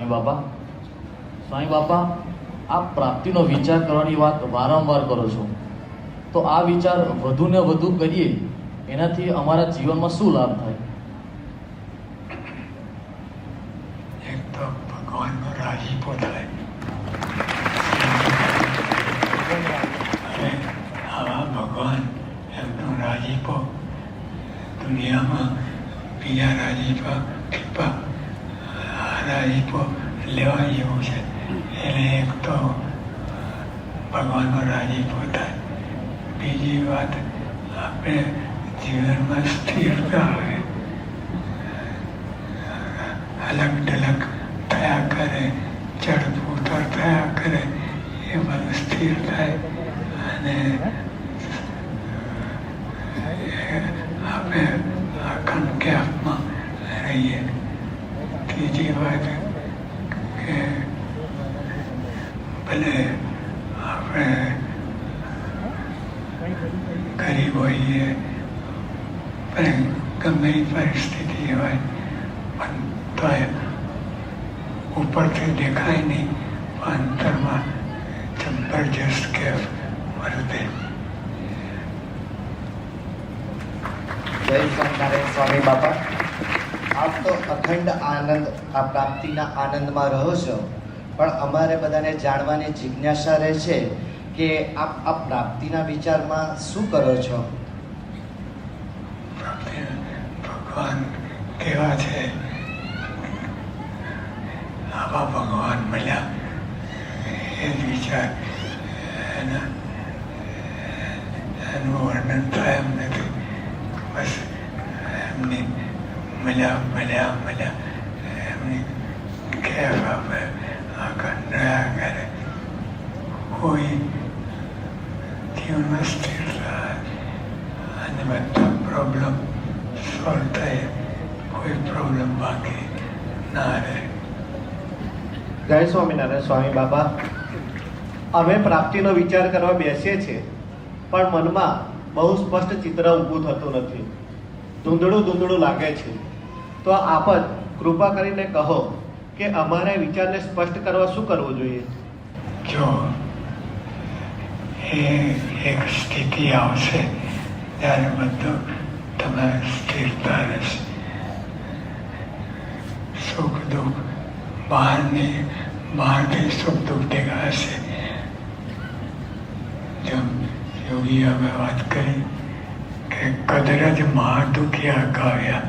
સ્વામી બાપા સ્વામી બાપા આ પ્રાપ્તિનો વિચાર કરવાની વાત વારંવાર કરો છો. તો આ વિચાર વધુ ને વધુ કરીએ, એનાથી અમારા જીવનમાં શું લાભ થાય? એક તો ભગવાનનો દુનિયામાં બીજા રાજીપો લેવા જેવું છે. એટલે એક તો ભગવાનનો રાજીપો થાય બીજી વાત, આપણે જીવનમાં સ્થિરતા આવે. અલગ ઢલક થયા કરે ચઢ ઉતર થયા કરે, એ બધું સ્થિર થાય. અને આપણે અખંડ કેફમાં રહીએ ત્રીજી વાત કે ભલે આપણે ગરીબ હોઈએ, પણ ગમે પરિસ્થિતિ હોય, પણ તો ઉપરથી દેખાય નહીં પણ અંતરમાં જબરજસ્ત કેફ વર્તે જય સ્વામિનારાયણ સ્વામી બાપા. આપ તો અખંડ આનંદ, આ પ્રાપ્તિના આનંદમાં રહો છો. પણ અમારે બધાને જાણવાની જિજ્ઞાસા રહે છે કે આપ આ પ્રાપ્તિના વિચારમાં શું કરો છો? ભગવાન કેવા છે? આવા ભગવાન મળ્યા. એ વિચાર. એના, એનું વર્ણન થાય એમ નથી. બસ, એમને મળ્યા મળ્યા મળ્યા એમની કેફ આપે આખા રહ્યા કરે કોઈ જીવનમાં સ્થિર થાય અને બધા પ્રોબ્લેમ સોલ્વ થાય કોઈ પ્રોબ્લેમ બાકી ના રહે જય સ્વામિનારાયણ સ્વામી બાબા. અમે પ્રાપ્તિનો વિચાર કરવા બેસીએ છીએ પણ મનમાં બહુ સ્પષ્ટ ચિત્ર ઊભું થતું નથી. ધૂંધળું ધૂંધળું લાગે છે. તો આપ જ કૃપા કરીને કહો કે અમારે વિચારને સ્પષ્ટ કરવા શું કરવું જોઈએ? જો એક સ્થિતિ આવશે ત્યારે બધું તમે સ્થિરતા રહેશે સુખ દુઃખ બહારની, બહારથી સુખ દુઃખ દેખાશે. જેમ યોગી અમે વાત કરી કે કદરજ મહા દુખિયા કાવ્યા.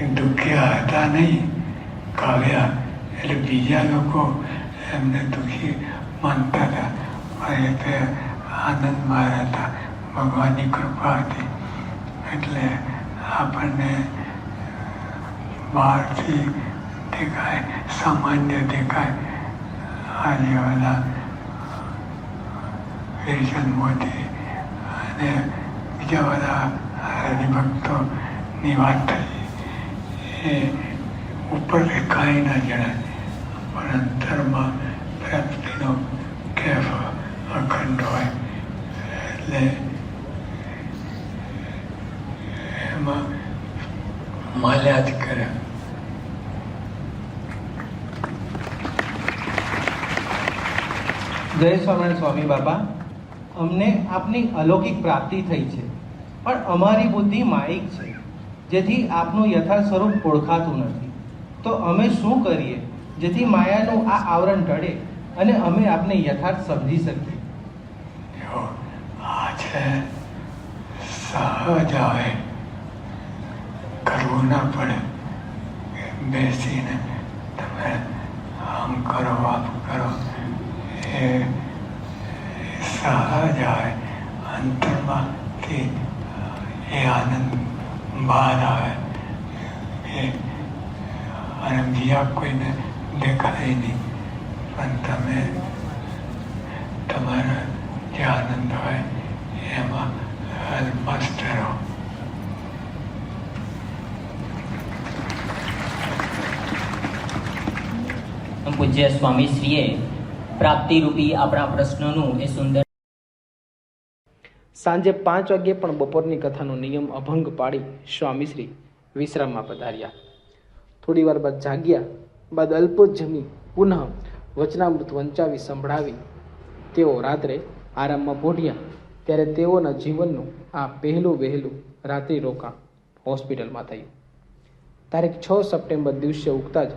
એ દુખિયા હતા નહીં, કાવ્યા. એટલે બીજા લોકો એમને દુઃખી માનતા હતા. તે આનંદમાં હતા. ભગવાનની કૃપા હતી. એટલે આપણને બહારથી દેખાય, સામાન્ય દેખાય. આજે વિરચંદ મોદી અને બીજા બધા હરિભક્તોની વાત થઈ. એ ઉપરથી કાંઈ ના જણાય, પણ અંતરમાં પ્રાપ્તિનો કેફ કરે. જય સ્વામિનારાયણ સ્વામી બાબા. અમને આપની અલૌકિક પ્રાપ્તિ થઈ છે, પણ અમારી બુદ્ધિ માયિક છે, જેથી આપનું યથાર્થ સ્વરૂપ ઓળખાતું નથી. તો અમે શું કરીએ જેથી માયાનું આ આવરણ ટળે અને અમે આપને યથાર્થ સમજી શકીએ? છે. સહજ આવે. કરવું ના પડે બેસીને તમે આમ કરો આમ કરો. એ સહજ આવે. અંતરમાંથી એ આનંદ બહાર આવે. એ અને બીજા કોઈને દેખાય નહીં. પણ તમે તમારા જે આનંદ હોય એમાં મસ્ત રહો પૂજ્ય સ્વામીશ્રીએ પ્રાપ્તિરૂપી આપણા પ્રશ્નોનું એ સુંદર સાંજે પાંચ વાગ્યે પણ બપોરની કથાનો નિયમ અભંગ પાડી સ્વામીશ્રી વિશ્રામમાં પધાર્યા. થોડી વાર બાદ જાગ્યા બાદ અલ્પો જમી પુનઃ વચનામૃત વંચાવી સંભળાવી તેઓ રાત્રે આરામમાં પોઢ્યા ત્યારે તેઓના જીવનનું આ પહેલું વહેલું રાત્રિ રોકાણ હોસ્પિટલમાં થયું. તારીખ છ સપ્ટેમ્બર દિવસે ઉગતા જ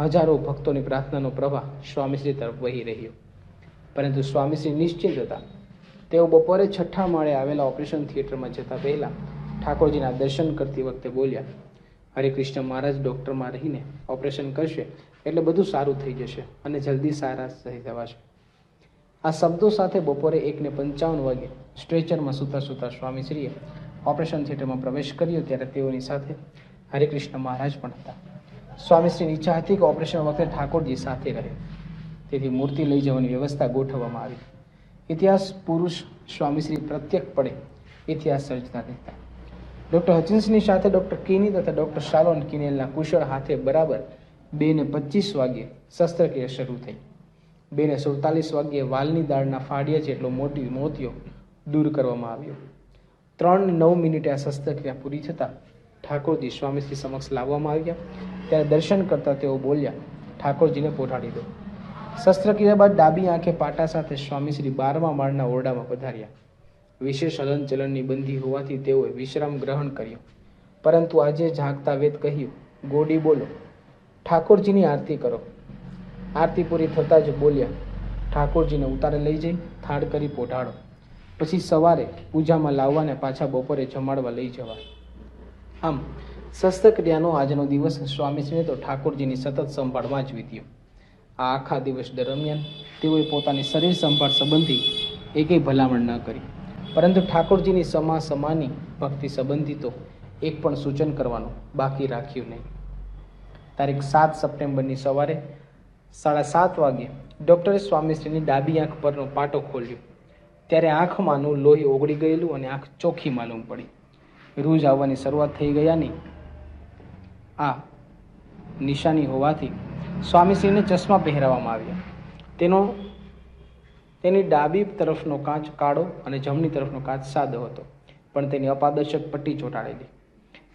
હજારો ભક્તોની પ્રાર્થનાનો પ્રવાહ સ્વામીશ્રી તરફ વહી રહ્યો. પરંતુ સ્વામીશ્રી નિશ્ચિત હતા. તેઓ બપોરે છઠ્ઠા માળે આવેલા ઓપરેશન થિયેટરમાં જતા પહેલાં ઠાકોરજીના દર્શન કરતી વખતે બોલ્યા, હરે કૃષ્ણ મહારાજ, ડૉક્ટરમાં રહીને ઓપરેશન કરશે એટલે બધું સારું થઈ જશે અને જલ્દી સારા થઈ જવાશે આ શબ્દો સાથે બપોરે એકને પંચાવન વાગે સ્ટ્રેચરમાં સૂતા સૂતા સ્વામીશ્રીએ ઓપરેશન થિયેટરમાં પ્રવેશ કર્યો ત્યારે તેઓની સાથે હરિકૃષ્ણ મહારાજ પણ હતા. સ્વામીશ્રીની ઈચ્છા હતી કે ઓપરેશન વખતે ઠાકોરજી સાથે રહે. તેથી મૂર્તિ લઈ જવાની વ્યવસ્થા ગોઠવવામાં આવી. ઇતિહાસ પુરુષ સ્વામીશ્રી પ્રત્યેકપણે ઇતિહાસ સર્જતા રહેતા. ડૉક્ટર હચિન્સની સાથે ડૉક્ટર કિની તથા ડૉક્ટર શાલોન કિનેલના કુશળ હાથે બરાબર બે ને પચીસ વાગ્યે શસ્ત્રક્રિયા શરૂ થઈ. બે ને સુડતાલીસ વાગ્યે વાલની દાળના ફાડિયા જેટલો મોટી મોતિયો દૂર કરવામાં આવ્યો. ત્રણ નવ મિનિટે આ શસ્ત્રક્રિયા પૂરી થતાં ઠાકોરજી સ્વામીશ્રી સમક્ષ લાવવામાં આવ્યા. ત્યારે દર્શન કરતા તેઓ બોલ્યા, ઠાકોરજીને પોઢાડી દો. શસ્ત્રક્રિયા બાદ ડાબી આંખે પાટા સાથે સ્વામીશ્રી બારમા માળના ઓરડામાં પધાર્યા. વિશેષ હલનચલનની બંધી હોવાથી તેઓએ વિશ્રામ ગ્રહણ કર્યો. પરંતુ આજે ઝાંકતા વેદ કહ્યું, ગોડી બોલો. ઠાકોરજીની આરતી કરો. આરતી પૂરી થતાં જ બોલ્યા, ઠાકોરજીને ઉતારે લઈ જઈ, થાળ કરી પોઢાડો. પછી સવારે પૂજામાં લાવવાને પાછા બપોરે જમાડવા લઈ જવા આમ, શસ્ત્રક્રિયાનો આજનો દિવસ સ્વામીશ્રીને તો ઠાકોરજીની સતત સંભાળમાં જ વીત્યો. આ આખા દિવસ દરમિયાન તેઓએ પોતાની શરીર સંભાળ સંબંધી એકેય ભલામણ ન કરી. પરંતુ ઠાકોરજીની સમા સમાની ભક્તિ સંબંધી તો એક પણ સૂચન કરવાનું બાકી રાખ્યું નહીં. તારીખ સાત સપ્ટેમ્બરની સવારે સાડા સાત વાગ્યે ડૉક્ટરે સ્વામીશ્રીની ડાબી આંખ પરનો પાટો ખોલ્યો. ત્યારે આંખમાંનું લોહી ઓગળી ગયેલું અને આંખ ચોખ્ખી માલુમ પડી. રૂજ આવવાની શરૂઆત થઈ ગયાની આ નિશાની હોવાથી સ્વામીશ્રીને ચશ્મા પહેરાવવામાં આવ્યા. તેનો, તેની ડાબી તરફનો કાચ કાળો અને જમણી તરફનો કાચ સાદો હતો, પણ તેની અપાદર્શક પટ્ટી ચોંટાડેલી.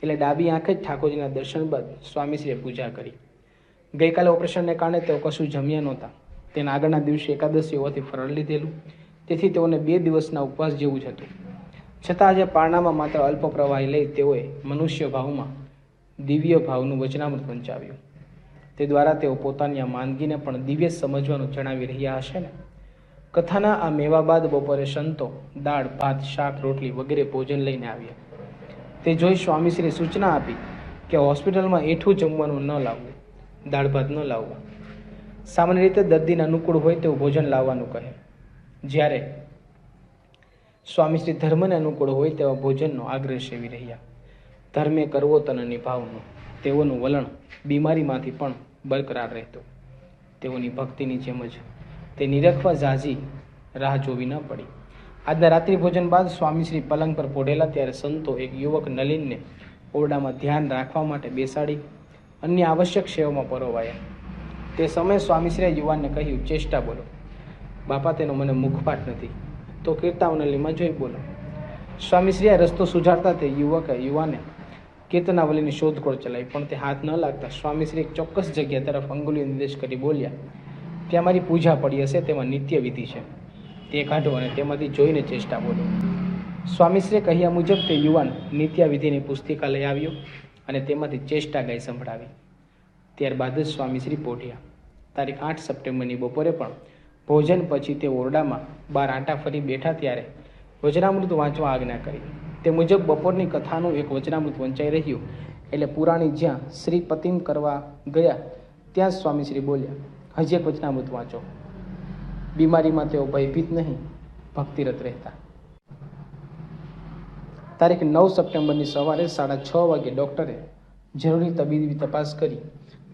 એટલે ડાબી આંખે જ ઠાકોરજીના દર્શન બાદ સ્વામીશ્રીએ પૂજા કરી. ગઈકાલે ઓપરેશનને કારણે તેઓ કશું જમ્યા નહોતા. તેના આગળના દિવસે એકાદશી હોવાથી ફરળ લીધેલું. તેથી તેઓને બે દિવસના ઉપવાસ જેવું જ હતું. છતાં આજે પારણામાં માત્ર અલ્પ પ્રવાહી લઈ તેઓએ મનુષ્ય ભાવમાં દિવ્ય ભાવનું વચનામૃત વંચાવ્યું. તે દ્વારા તેઓ પોતાની આ માંદગીને પણ દિવ્ય સમજવાનું જણાવી રહ્યા હશે ને? કથાના આ મેવા બાદ બપોરે સંતો, દાળ, ભાત, શાક, રોટલી વગેરે ભોજન લઈને આવ્યા. તે જોઈ સ્વામીશ્રીએ સૂચના આપી કે હોસ્પિટલમાં એઠું જમવાનું ન લાવવું. દાળ ભાત ન લાવવા. સામાન્ય રીતે દર્દીને અનુકૂળ હોય તેવું ભોજન લાવવાનું કહે. જ્યારે સ્વામીશ્રી ધર્મને અનુકૂળ હોય તેવા ભોજનનો આગ્રહ સેવી રહ્યા. ધર્મે કરવો તન નિભાવનો. તેઓનું વલણ બીમારીમાંથી પણ બરકરાર રહેતું. તેઓની ભક્તિની જેમ જ તે નિરખવા ઝાઝી રાહ જોવી ન પડી. આજના રાત્રિ ભોજન બાદ સ્વામીશ્રી પલંગ પર પોઢેલા ત્યારે સંતો એક યુવક નલિનને ઓરડામાં ધ્યાન રાખવા માટે બેસાડી અન્ય આવશ્યક સેવામાં પરોવાયા. તે સમયે સ્વામીશ્રીએ યુવાનને કહ્યું, ચેષ્ટા બોલો. બાપા, તેનો મને મુખપાઠ નથી. તો કીર્તાવનલીમાં જોઈ બોલો, સ્વામીશ્રીએ રસ્તો સુધારતા તે યુવકે, યુવાને કીર્તનાવલીની શોધખોળ ચલાવી, પણ તે હાથ ન લાગતા સ્વામીશ્રી એક ચોક્કસ જગ્યા તરફ અંગુલી નિર્દેશ કરી બોલ્યા, ત્યાં મારી પૂજા પડી હશે, તેમાં નિત્ય વિધિ છે. તે કાઢો અને તેમાંથી જોઈને ચેષ્ટા બોલો. સ્વામીશ્રીએ કહ્યા મુજબ, તે યુવાન નિત્યાવિધિની પુસ્તિકા લઈ આવ્યો. અને તેમાંથી ચેષ્ટા ગાઈ સંભળાવી. ત્યારબાદ જ સ્વામીશ્રી પોઢ્યા. તારીખ આઠ સપ્ટેમ્બરની બપોરે પણ ભોજન પછી તે ઓરડામાં બાર આંટા ફરી બેઠા ત્યારે વચનામૃત વાંચવા આજ્ઞા કરી. તે મુજબ બપોરની કથાનું એક વચનામૃત વંચાઈ રહ્યું એટલે પુરાણી જ્યાં શ્રી પતિમ કરવા ગયા, ત્યાં જ સ્વામીશ્રી બોલ્યા, હજી એક વચનામૃત વાંચો. બીમારીમાં તેઓ ભયભીત નહીં, ભક્તિરત રહેતા. તારીખ નવ સપ્ટેમ્બરની સવારે સાડા છ વાગે ડૉક્ટરે જરૂરી તબીબી તપાસ કરી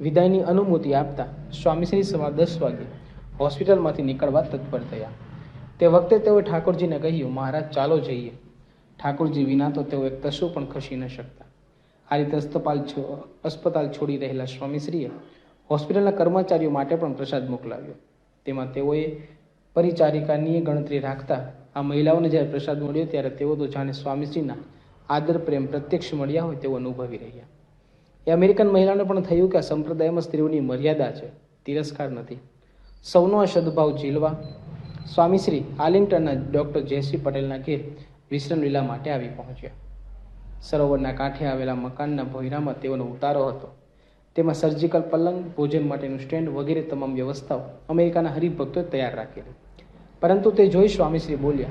વિદાયની અનુમતિ આપતા સ્વામીશ્રી સવા દસ વાગે હોસ્પિટલમાંથી નીકળવા તત્પર થયા. તે વખતે તેઓએ ઠાકોરજીને કહ્યું, મહારાજ, ચાલો જઈએ. ઠાકોરજી વિના તો તેઓ એક તસુ પણ ખસી ન શકતા. આ રીતે અસ્પતાલ અસ્પતાલ છોડી રહેલા સ્વામીશ્રીએ હોસ્પિટલના કર્મચારીઓ માટે પણ પ્રસાદ મોકલાવ્યો. તેમાં તેઓએ પરિચારિકાની ગણતરી રાખતા આ મહિલાઓને જ્યારે પ્રસાદ મળ્યો ત્યારે તેઓ તો જાણે સ્વામીશ્રીના આદર, પ્રેમ, પ્રત્યક્ષ મળ્યા હોય તેવું અનુભવી રહ્યા. એ અમેરિકન મહિલાને પણ થયું કે આ સંપ્રદાયમાં સ્ત્રીઓની મર્યાદા છે, તિરસ્કાર નથી. સૌનો આ સદભાવ ઝીલવા સ્વામીશ્રી આલિંગ્ટનના ડૉક્ટર જયશ્રી પટેલના ઘેર વિશ્રામ લીલા માટે આવી પહોંચ્યા. સરોવરના કાંઠે આવેલા મકાનના ભોયરામાં તેઓનો ઉતારો હતો. તેમાં સર્જિકલ પલંગ, ભોજન માટેનું સ્ટેન્ડ વગેરે તમામ વ્યવસ્થાઓ અમેરિકાના હરિભક્તોએ તૈયાર રાખેલી. પરંતુ તે જોઈ સ્વામીશ્રી બોલ્યા,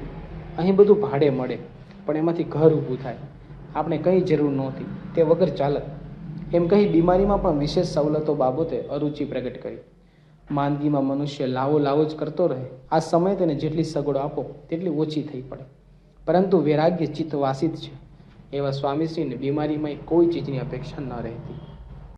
અહીં બધું ભાડે મળે, પણ એમાંથી ઘર ઊભું થાય. આપણે કંઈ જરૂર નહોતી, તે વગર ચાલત. એમ કહી બીમારીમાં પણ વિશેષ સવલતો બાબતે અરુચિ પ્રગટ કરી. માંદગીમાં મનુષ્ય લાવો લાવો જ કરતો રહે. આ સમય તેને જેટલી સગવડો આપો, તેટલી ઓછી થઈ પડે. પરંતુ વૈરાગ્ય ચિત્તવાસિત છે. એવા સ્વામીશ્રીને બીમારીમાં કોઈ ચીજની અપેક્ષા ન રહેતી.